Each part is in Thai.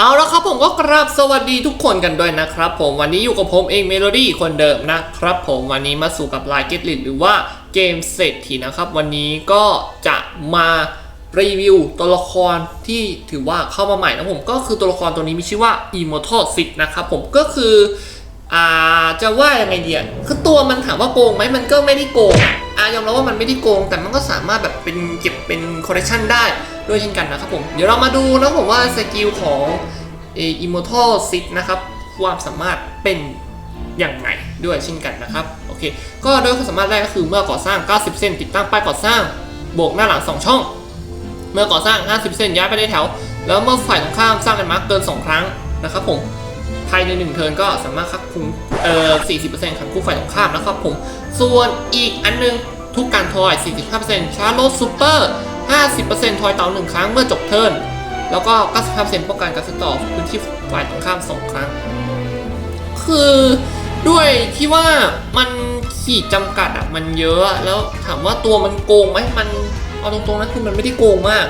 เอาละครับผมก็กราบสวัสดีทุกคนกันด้วยนะครับผมวันนี้อยู่กับผมเองเมโลดี้คนเดิมนะครับผมวันนี้มาสู่กับลายเกตลิหรือว่าเกมเศรษฐีนะครับ วันนี้ก็จะมารีวิวตัวละครที่ถือว่าเข้ามาใหม่นะผมก็คือตัวละครตัวนี้มีชื่อว่า Immortal 10นะครับผมก็คือ อ่าจะว่ายังไงเดียคือตัวมันถามว่าโกงไหมมันก็ไม่ได้โกงอะอ่ายอมรับว่ามันไม่ได้โกง แต่มันก็สามารถแบบเป็นเก็บเป็นคอลเลคชันได้ด้วยเช่นกันนะครับผม เดี๋ยวเรามาดูนะผมว่าสกิลของเอิมมอร์ทัลซิตนะครับความสามารถเป็นอย่างไงด้วยเช่นกันนะครับโอเคก็โดยความสามารถแรกก็คือเมื่อก่อสร้าง 90เซนติดตั้งป้ายก่อสร้างบวกหน้าหลัง 2 ช่อง เมื่อก่อสร้าง 50เซนย้ายไปในแถว แล้วเมื่อฝ่ายตรงข้ามสร้างแลนมาร์กเกิน 2 ครั้งนะครับผม ภายใน1เทิร์นก็สามารถคับคุมเอ่อ40%ขังคู่ฝ่ายตรงข้ามนะครับผม ส่วนอีกอันนึงทุกการทอย 45%ชาร์โลซูเปอร์ 50%ทอยเต่า1ครั้งเมื่อจบเทิร์นแล้วก็ 95%ป้องกันการสต่อพื้นที่ฝ่ายตรงข้าม 2 ครั้ง คือด้วยที่ว่ามันขีดจำกัดอะมันเยอะแล้วถามว่าตัวมันโกงไหมมันเอาตรงๆนะคือมันไม่ได้โกงมาก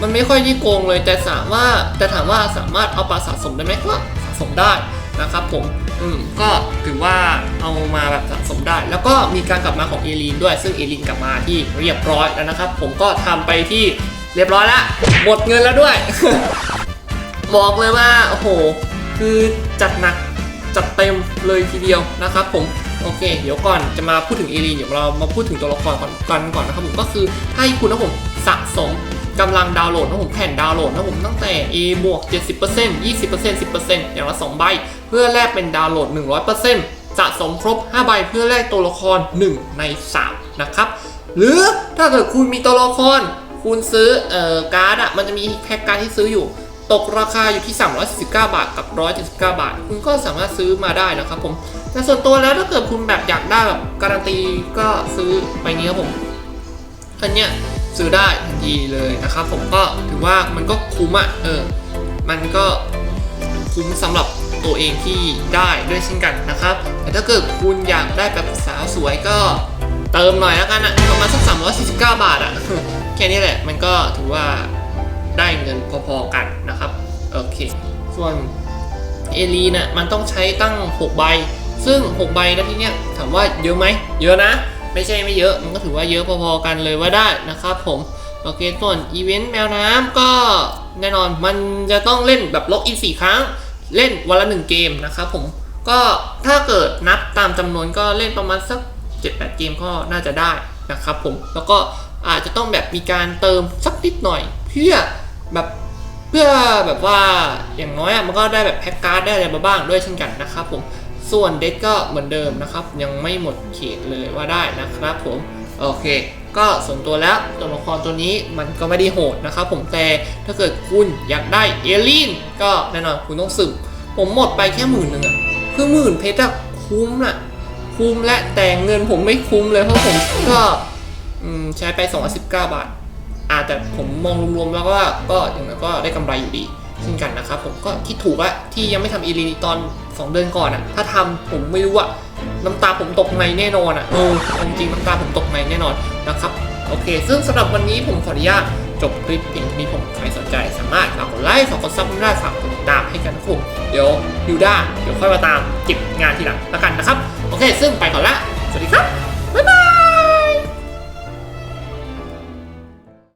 มันไม่ค่อยได้โกงเลยแต่สามารถแต่ถามว่าสามารถเอาปลาสะสมได้ไหมก็ส สมได้นะครับผมอืมก็ถือว่าเอามาแบบสะสมได้ แล้วก็มีการกลับมาของเอลีนด้วยซึ่งเอลีนกลับมาที่เรียบร้อยแล้วนะครับ ผมก็ทำไปที่เรียบร้อยแล้วหมดเงินแล้วด้วย บอกเลยว่าโอ้โหคือจัดหนักจัดเต็มเลยทีเดียวนะครับผมโอเค เดี๋ยวก่อนจะมาพูดถึงเอลีนเดี๋ยวเรามาพูดถึงตัวละครก่อนกันก่อนนะครับผมก็คือถ้าให้คุณนะผมสะสม กำลังดาวน์โหลดนะผมแผ่นดาวน์โหลดนะผมตั้งแต่ A บวก 70% 20% 10%อย่างละ 2 ใบ เพื่อแลกเป็นดาวน์โหลด 100%สะสมครบ 5 ใบเพื่อแลกตัวละคร 1 ใน 3 นะครับ หรือถ้าเกิดคุณมีตัวละคร คุณซื้อเอ่อการ์ดอะมันจะมีแพ็กการ์ดที่ซื้ออยู่ตกราคาอยู่ที่ 349 บาทกับ 179 บาท คุณก็สามารถซื้อมาได้นะครับผม แต่ส่วนตัวแล้วถ้าเกิดคุณแบบอยากได้แบบการันตีก็ซื้อไปนี้ครับผมอันเนี้ย ซื้อได้ทันทีเลยนะครับ ผมก็ถือว่ามันก็คุ้มอะเออมันก็คุ้มสำหรับตัวเองที่ได้ด้วยเช่นกันนะครับ แต่ถ้าเกิดคุณอยากได้แบบสาวสวยก็เติมหน่อยแล้วกันอะประมาณสัก349บเก้าบาทอะแค่นี้แหละมันก็ถือว่าได้เงินพอๆกันนะครับโอเค ส่วนเอลีน่ะมันต้องใช้ตั้ง 6 ใบ ซึ่ง 6 ใบนะที่เนี้ยถามว่าเยอะไหมเยอะนะ ไม่ใช่ไม่เยอะ มันก็ถือว่าเยอะพอๆกันเลยว่าได้นะครับผมโอเคส่วนอีเวนต์แมวน้ำก็แน่นอนมันจะต้องเล่นแบบล็อกอิน4ครั้ง เล่นวันละ1เกมนะครับผมก็ถ้าเกิดนับตามจำนวนก็เล่นประมาณสัก 7-8 เกมก็น่าจะได้นะครับผมแล้วก็อาจจะต้องแบบมีการเติมสักนิดหน่อย เพื่อแบบเพื่อแบบว่าอย่างน้อยอะมันก็ได้แบบแพ็กการ์ดได้อะไรมาบ้างด้วยเช่นกันนะครับผม ส่วนเด็กก็เหมือนเดิมนะครับ ยังไม่หมดเขตเลยว่าได้นะครับผมโอเค ก็ส่วนตัวแล้วตัวละครตัวนี้มันก็ไม่ได้โหดนะครับผมแต่ถ้าเกิดคุณอยากได้เอลินก็แน่นอนคุณต้องสืบผมหมดไปแค่หมื่นหนึ่งอะคือหมื่นเพชรอะคุ้มอะคุ้มและแต่เงินผมไม่คุ้มเลยเพราะผมก็ใช้ไป 219 บาทอาแต่ผมมองรวมๆแล้วก็ก็อย่างนั้นก็ได้กำไรอยู่ดี เช่นกันนะครับผมก็ที่ถูกอะที่ยังไม่ทำอีลีนตอน 2 เดือนก่อนอะถ้าทำผมไม่รู้อะน้ำตาผมตกในแน่นอนอะเออเอาจริงน้ำตาผมตกในแน่นอนนะครับโอเค ซึ่งสำหรับวันนี้ผมขออนุญาตจบคลิปเพียงนี้ผมใครสนใจสามารถฝากกดไลค์ฝากกดซับได้ฝากกดติดตามให้กันนะครับเดี๋ยวดิวด้าเดี๋ยวค่อยมาตามจิบงานทีหลังแล้วกันนะครับ โอเค ซึ่งไปก่อนละ สวัสดีครับ